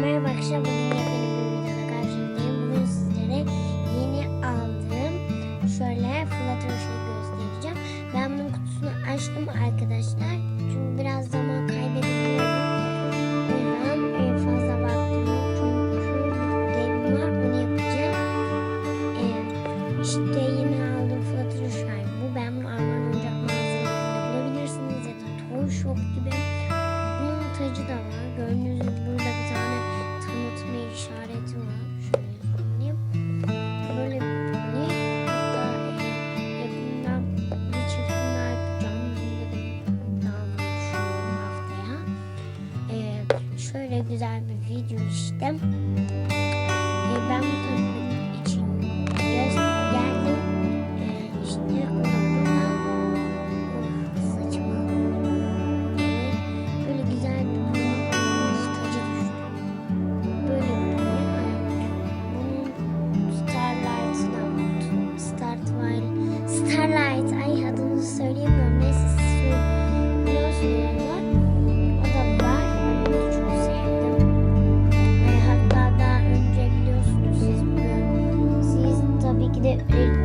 Merhaba arkadaşlar, bugün yepyeni bir videoda karşınızdayım. Bugün sizlere yeni aldığım şöyle Fluttershy'ı göstereceğim. Ben bunun kutusunu açtım arkadaşlar. Çünkü biraz zaman kaybedebiliyorum. E, fazla vaktim yok. Çünkü ödevim var, onu yapacağım. E, işte yeni aldığım Fluttershy bu. Ben bunu Arman Oyuncak mağazalarında bulabilirsiniz ya da Toy Shop gibi. Bunun tacı da var. Gördüğünüz gibi tanıtma işareti var. Şöyle. Böyle bir pony. Hatta e, yakından bir daha yapacağım. Düşünüyorum haftaya. E, şöyle güzel bir video işte. きで